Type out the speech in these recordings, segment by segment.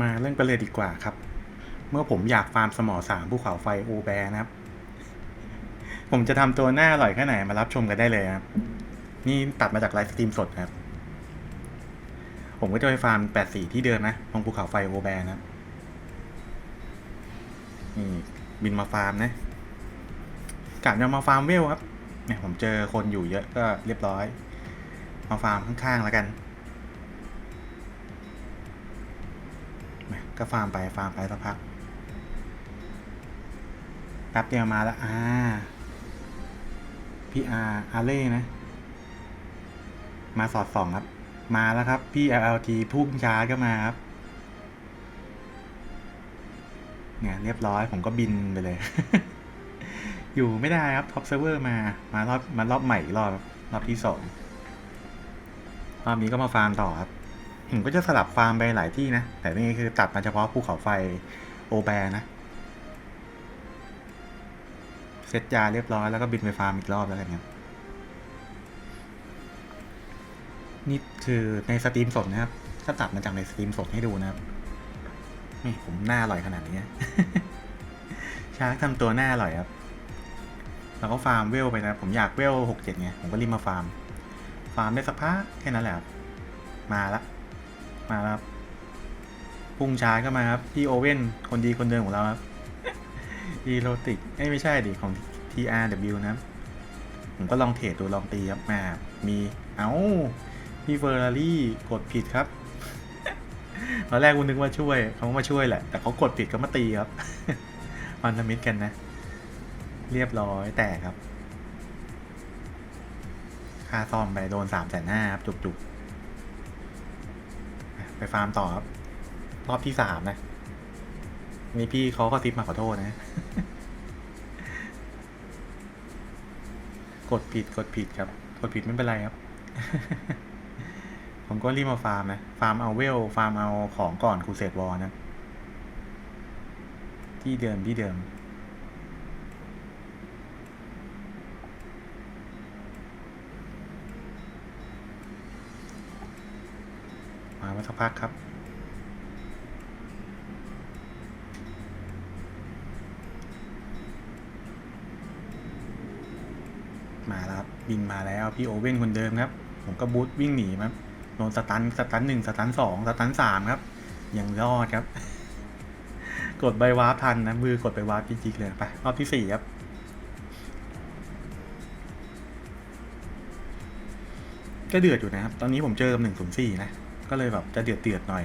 มาเรื่องไปเลยดีกว่าครับ เมื่อผมอยากฟาร์มสมอสามภูเขาไฟโอแบร์นะครับ ผมจะทำตัวหน้าอร่อยแค่ไหนมารับชมกันได้เลยครับ นี่ตัดมาจากไลฟ์สตรีมสดครับ ผมก็จะไปฟาร์มแปดสีที่เดิมนะตรงภูเขาไฟโอแบร์นะครับนี่บินมาฟาร์มนะกะจะมาฟาร์มเวลครับเนี่ยผมเจอคนอยู่เยอะก็เรียบร้อย มาฟาร์มข้างๆแล้วกัน ก็ฟาร์มไปฟาร์มไปสักพักแป๊บเดียวมาแล้วอ่าพี่อาร์อาเล่นะ มาสอดส่องครับ มาแล้วครับ พี่ LLT พุ่งช้าก็มาครับ เนี่ย เรียบร้อยผมก็บินไปเลย อยู่ไม่ได้ครับท็อปเซิร์ฟเวอร์มา มารอบมารอบใหม่อีกรอบครับรอบที่สองรอบนี้ก็มาฟาร์มต่อครับ ผมก็จะสลับฟาร์มไปหลายที่นะ แต่นี่คือตัดมาเฉพาะภูเขาไฟโอแบร์นะ เซตยาเรียบร้อยแล้วก็บินไปฟาร์มอีกรอบแล้วกันครับนี่คือในสตรีมสดนะครับถ้าตัดมาจากในสตรีมสดให้ดูนะครับนี่ผมหน้าอร่อยขนาดนี้ชาร์กทำตัวหน้าอร่อยครับ แล้วก็ฟาร์มเวลไปนะ ผมอยากเวลหกเจ็ดไงผมก็รีบมาฟาร์ม ฟาร์มได้สักพักแค่นั้นแหละครับมาละ มาครับพุ่งช้าก็มาครับพี่โอเว่นคนดีคนเดิมของเราครับอีโรติกไม่ใช่ดิของ TRW นะครับผมก็ลองเทรดดูลองตีครับมา มีเอา้าพี่เฟอร์รารี่กดผิดครับตอนแรกกูนึกว่าช่วยเขามาช่วยแหละ แต่เขากดผิดก็มาตีครับมันทมิดกันนะ เรียบร้อยแตกครับ ค่าซ่อมไปโดนสามแสนห้าครับจุกๆ ไปฟาร์มต่อครับ รอบที่สามนะนี่พี่เขาก็ซิปมาขอโทษนะ กดผิดกดผิดครับ กดผิดไม่เป็นไรครับ ผมก็รีบมาฟาร์มนะ ฟาร์มเอาเวล ฟาร์มเอาของก่อนครูเซตวอลนะ ที่เดิมที่เดิม มามาสักพักครับมาแล้วครับบินมาแล้วพี่โอเว่นคนเดิมครับ ผมก็บูทวิ่งหนีครับโดนสตันสตันหนึ่งสตันสองสตันสามครับยังรอดครับ กดใบวาร์ปทันนะมือกดไปวาร์ปจริงๆเลยไปรอบที่สี่ครับก็เดือดอยู่นะครับ ตอนนี้ผมเจอกับหนึ่งศูนย์สี่นะ ก็เลยแบบจะเดือดเดือดๆหน่อย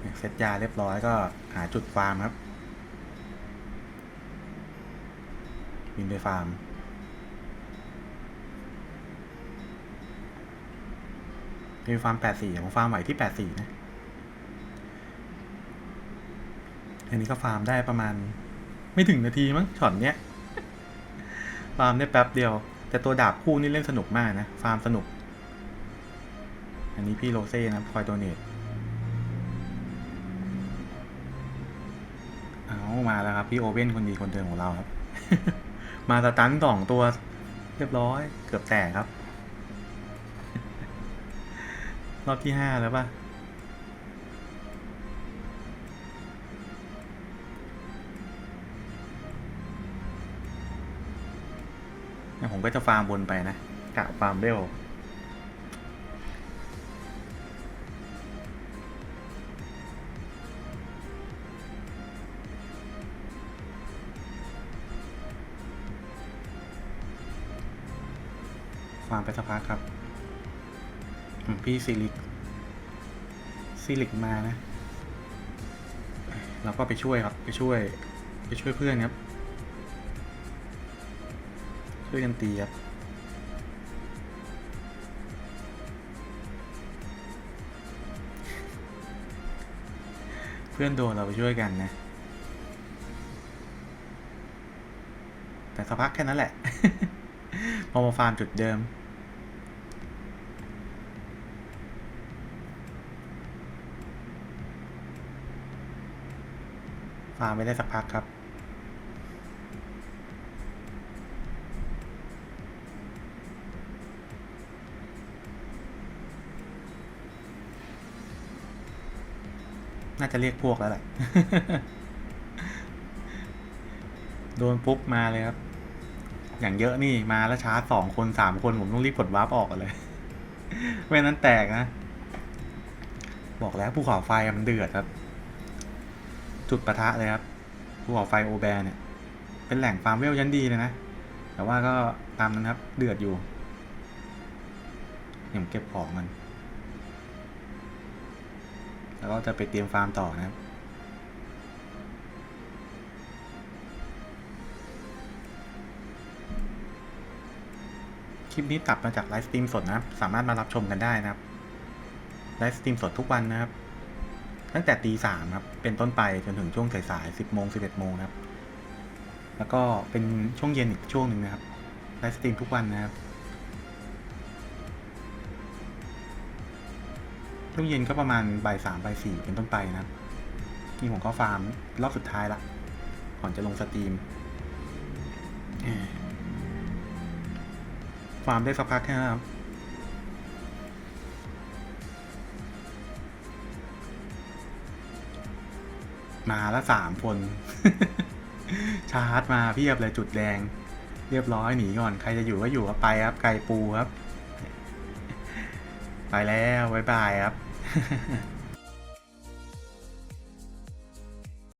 เนี่ยเซตยาเรียบร้อยก็หาจุดฟาร์มครับบินไปฟาร์มมีฟาร์มแปดสี่ผมฟาร์มไหวที่แปดสี่นะ อันนี้ก็ฟาร์มได้ประมาณ ไม่ถึงนาทีมั้งช็อตเนี้ย ฟาร์มได้แป๊บเดียว แต่ตัวดาบคู่นี่เล่นสนุกมากนะ ฟาร์มสนุก อันนี้พี่โรเซ่นะคอยโดเนทเอามาแล้วครับ พี่โอเว่นคนดีคนเดิมของเราครับ มาสตันสองตัวเรียบร้อย เกือบแตกครับ รอบที่ห้าแล้วป่ะผมก็จะฟาร์มบนไปนะกะฟาร์มเร็ว ฟาร์มไปสักพักครับพี่ซิลิกซิลิกมานะ เราก็ไปช่วยครับ ไปช่วย ไปช่วยเพื่อนครับ ช่วยกันตีครับเพื่อนโดนเราไปช่วยกันนะ แต่สักพักแค่นั้นแหละ พอมาฟาร์มจุดเดิม ฟาร์มไม่ได้สักพักครับ น่าจะเรียกพวกแล้วแหละ โดนปุ๊บมาเลยครับ อย่างเยอะนี่มาแล้วชาร์จสองคนสามคนผมต้องรีบกดวาร์ปออกเลยไม่นั้นแตกนะ บอกแล้วภูเขาไฟมันเดือดครับ จุดปะทะเลยครับภูเขาไฟโอแบร์เนี่ย เป็นแหล่งฟาร์มเวลยันดีเลยนะ แต่ว่าก็ตามนั้นครับ เดือดอยู่เดี๋ยวผมเก็บของมัน แล้วก็จะไปเตรียมฟาร์มต่อนะครับคลิปนี้ตัดมาจากไลฟ์สตรีมสดนะครับ สามารถมารับชมกันได้นะครับ ไลฟ์สตรีมสดทุกวันนะครับ ตั้งแต่ตีสามครับ เป็นต้นไปจนถึงช่วงสายๆสิบโมงสิบเอ็ดโมงครับ แล้วก็เป็นช่วงเย็นอีกช่วงหนึ่งนะครับไลฟ์สตรีมทุกวันนะครับ ช่วงเย็นก็ประมาณบ่ายสามบ่ายสี่เป็นต้นไปนะครับ นี่ผมก็ฟาร์มรอบสุดท้ายละ ก่อนจะลงสตรีม ฟาร์มได้สักพักนะครับ มาแล้วสามคน ชาร์จมาเพียบเลยจุดแดง เรียบร้อยหนีก่อน ใครจะอยู่ก็อยู่ก็ไปครับ ไก่ปูครับ ไปแล้วบ๊ายบายครับ